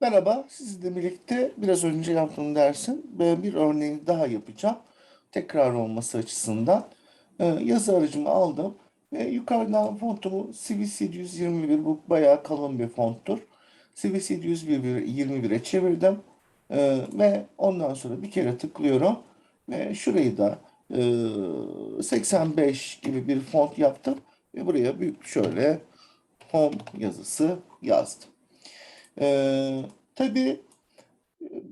Merhaba, sizinle birlikte biraz önce yaptığım dersin e, bir örneğini daha yapacağım. Tekrar olması açısından. E, Yazı aracımı aldım ve yukarıdan fontumu CV721, bu bayağı kalın bir fonttur. CV721'e çevirdim E, ve ondan sonra bir kere tıklıyorum ve şurayı da e, 85 gibi bir font yaptım ve buraya büyük şöyle home yazısı yazdım. Ee, tabii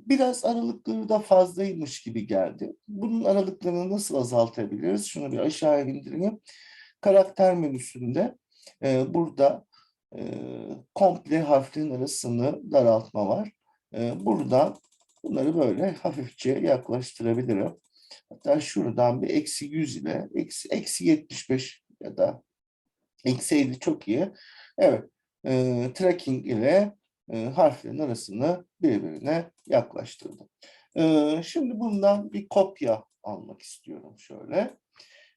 biraz aralıkları da fazlaymış gibi geldi. Bunun aralıklarını nasıl azaltabiliriz? Şunu bir aşağıya indireyim. Karakter menüsünde e, burada e, komple harflerin arasını daraltma var. E, buradan bunları böyle hafifçe yaklaştırabilirim. Hatta şuradan bir eksi 100 ile eksi, eksi 75 ya da eksi 50 çok iyi. Evet, e, tracking ile e, harflerin arasını birbirine yaklaştırdım. E, şimdi bundan bir kopya almak istiyorum şöyle.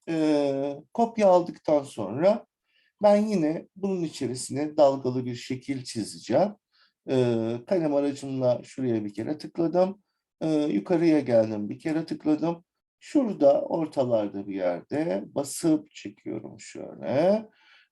E, kopya aldıktan sonra ben yine bunun içerisine dalgalı bir şekil çizeceğim. E, kalem aracımla şuraya bir kere tıkladım. E, yukarıya geldim bir kere tıkladım. Şurada ortalarda bir yerde basıp çekiyorum şöyle.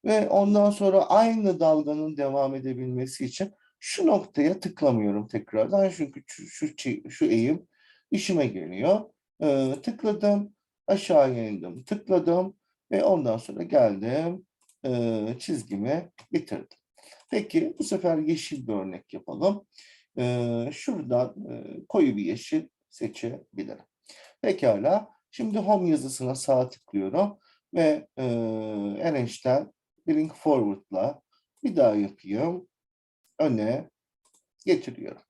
Ve ondan sonra aynı dalganın devam edebilmesi için şu noktaya tıklamıyorum tekrardan çünkü şu, şu, şu eğim işime geliyor. Ee, tıkladım, aşağıya indim, tıkladım ve ondan sonra geldim, e, çizgimi bitirdim. Peki bu sefer yeşil bir örnek yapalım. Ee, şuradan e, koyu bir yeşil seçebilirim. Pekala, şimdi home yazısına sağ tıklıyorum ve e, Arrange'den Bring Forward'la bir daha yapayım öne getiriyorum.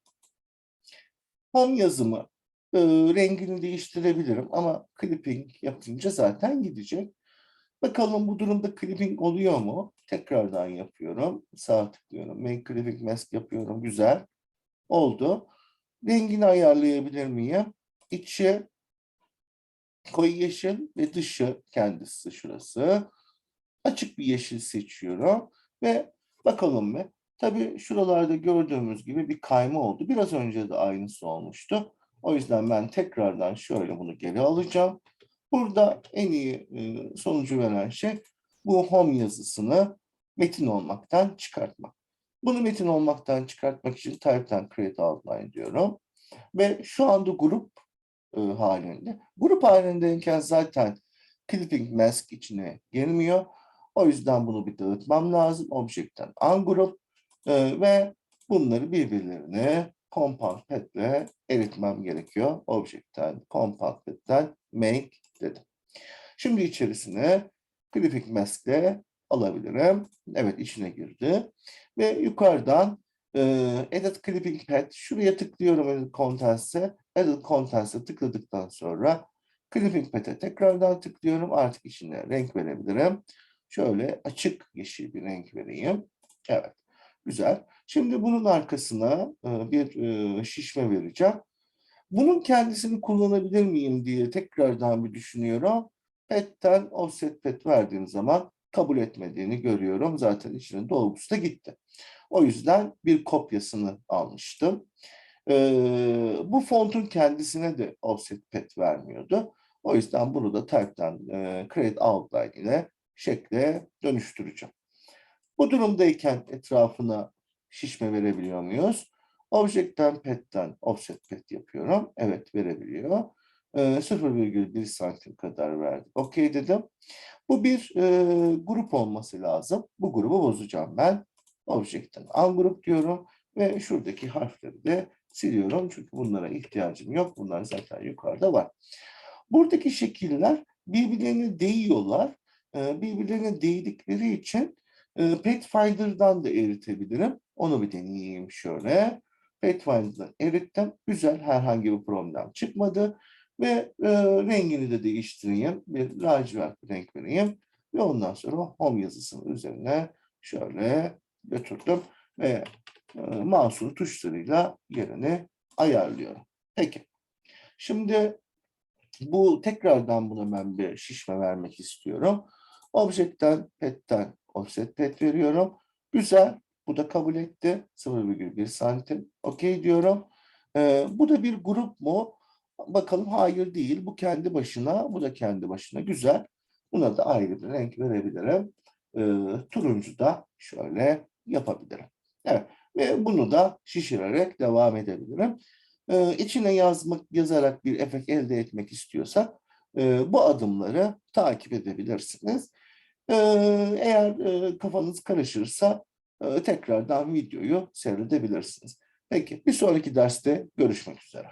Home yazımı e, rengini değiştirebilirim ama clipping yapınca zaten gidecek. Bakalım bu durumda clipping oluyor mu? Tekrardan yapıyorum. Sağ tıklıyorum. Make clipping mask yapıyorum. Güzel. Oldu. Rengini ayarlayabilir miyim? İçi koyu yeşil ve dışı kendisi şurası. Açık bir yeşil seçiyorum ve bakalım mı? Tabii şuralarda gördüğümüz gibi bir kayma oldu. Biraz önce de aynısı olmuştu. O yüzden ben tekrardan şöyle bunu geri alacağım. Burada en iyi e, sonucu veren şey bu home yazısını metin olmaktan çıkartmak. Bunu metin olmaktan çıkartmak için type'den create outline diyorum. Ve şu anda grup e, halinde. Grup halindeyken zaten clipping mask içine girmiyor. O yüzden bunu bir dağıtmam lazım. Object'ten ungroup ee, ve bunları birbirlerine compound pet'le eritmem gerekiyor. Object'ten, compound pet'ten make dedim. Şimdi içerisine clipping mask'le alabilirim. Evet içine girdi. Ve yukarıdan e, edit clipping pad şuraya tıklıyorum edit contents'e. Edit contents'e tıkladıktan sonra clipping pad'e tekrardan tıklıyorum. Artık içine renk verebilirim. Şöyle açık yeşil bir renk vereyim. Evet. Güzel. Şimdi bunun arkasına e, bir e, şişme vereceğim. Bunun kendisini kullanabilir miyim diye tekrardan bir düşünüyorum. Pet'ten offset pet verdiğim zaman kabul etmediğini görüyorum. Zaten içinin dolgusu da gitti. O yüzden bir kopyasını almıştım. Ee, bu fontun kendisine de offset pet vermiyordu. O yüzden bunu da type'den e, create outline ile şekle dönüştüreceğim. Bu durumdayken etrafına şişme verebiliyor muyuz? Object'ten pet'ten offset pet yapıyorum. Evet verebiliyor. E, ee, 0,1 santim kadar verdim. Okey dedim. Bu bir e, grup olması lazım. Bu grubu bozacağım ben. Object'ten ungroup diyorum ve şuradaki harfleri de siliyorum. Çünkü bunlara ihtiyacım yok. Bunlar zaten yukarıda var. Buradaki şekiller birbirlerine değiyorlar. E, birbirlerine değdikleri için Pathfinder'dan da eritebilirim. Onu bir deneyeyim şöyle. Pathfinder'dan erittim. Güzel herhangi bir problem çıkmadı. Ve e, rengini de değiştireyim. Bir lacivert bir renk vereyim. Ve ondan sonra home yazısının üzerine şöyle götürdüm. Ve e, mouse'un tuşlarıyla yerini ayarlıyorum. Peki. Şimdi bu tekrardan buna ben bir şişme vermek istiyorum. Object'ten, pet'ten offset pet veriyorum. Güzel. Bu da kabul etti. 0,1 santim. Okey diyorum. Ee, bu da bir grup mu? Bakalım hayır değil. Bu kendi başına, bu da kendi başına. Güzel. Buna da ayrı bir renk verebilirim. Ee, turuncu da şöyle yapabilirim. Evet. Ve bunu da şişirerek devam edebilirim. Ee, içine yazmak, yazarak bir efekt elde etmek istiyorsak e, bu adımları takip edebilirsiniz. Ee, eğer e, kafanız karışırsa e, tekrardan videoyu seyredebilirsiniz. Peki bir sonraki derste görüşmek üzere.